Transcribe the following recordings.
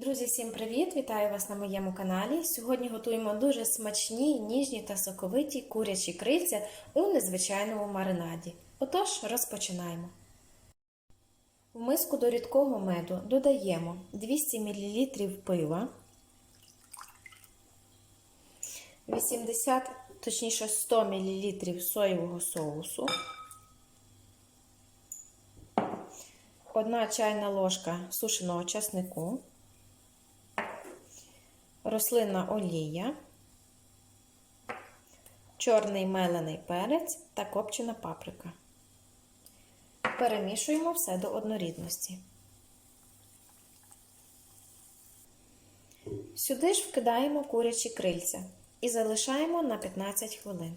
Друзі, всім привіт! Вітаю вас на моєму каналі. Сьогодні готуємо дуже смачні, ніжні та соковиті курячі крильця у незвичайному маринаді. Отож, розпочинаємо. В миску до рідкого меду додаємо 200 мл пива, 80, точніше 100 мл соєвого соусу, 1 чайна ложка сушеного часнику, рослинна олія, чорний мелений перець та копчена паприка. Перемішуємо все до однорідності. Сюди ж вкидаємо курячі крильця і залишаємо на 15 хвилин.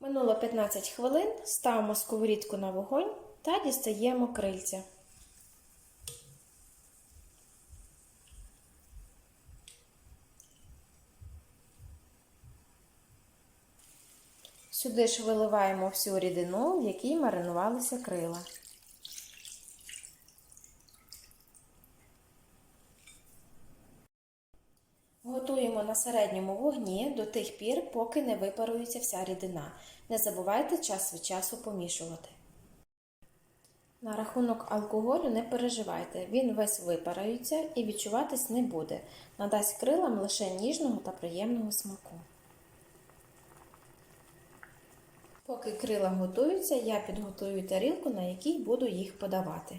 Минуло 15 хвилин, ставимо сковорідку на вогонь та дістаємо крильця. Сюди ж виливаємо всю рідину, в якій маринувалися крила. Готуємо на середньому вогні до тих пір, поки не випарується вся рідина. Не забувайте час від часу помішувати. На рахунок алкоголю не переживайте, він весь випарується і відчуватись не буде. Надасть крилам лише ніжного та приємного смаку. Поки крила готуються, я підготую тарілку, на якій буду їх подавати.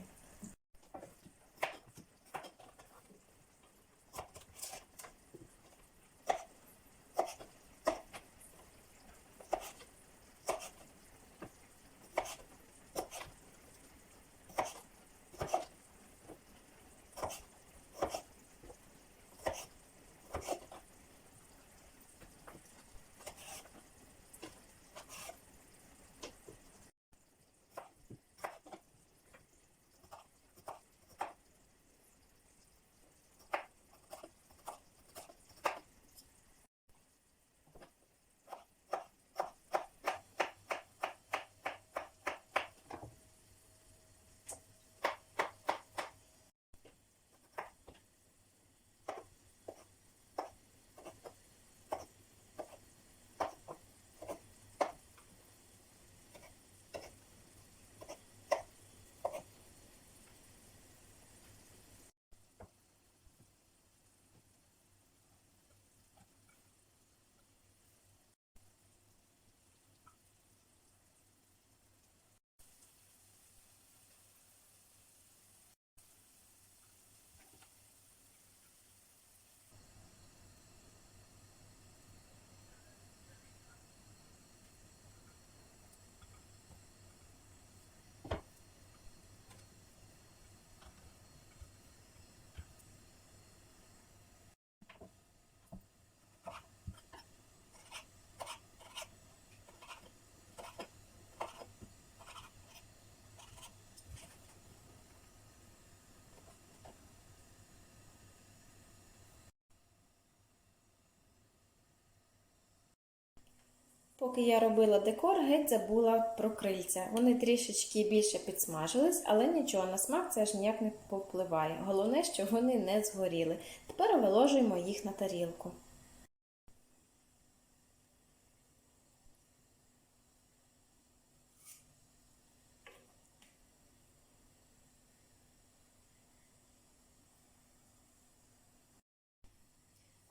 Поки я робила декор, геть забула про крильця. Вони трішечки більше підсмажились, але нічого на смак це аж ніяк не попливає. Головне, що вони не згоріли. Тепер виложуємо їх на тарілку.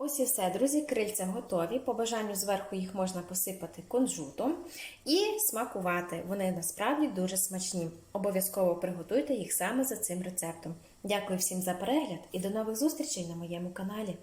Ось і все, друзі, крильця готові. По бажанню зверху їх можна посипати кунжутом і смакувати. Вони насправді дуже смачні. Обов'язково приготуйте їх саме за цим рецептом. Дякую всім за перегляд і до нових зустрічей на моєму каналі.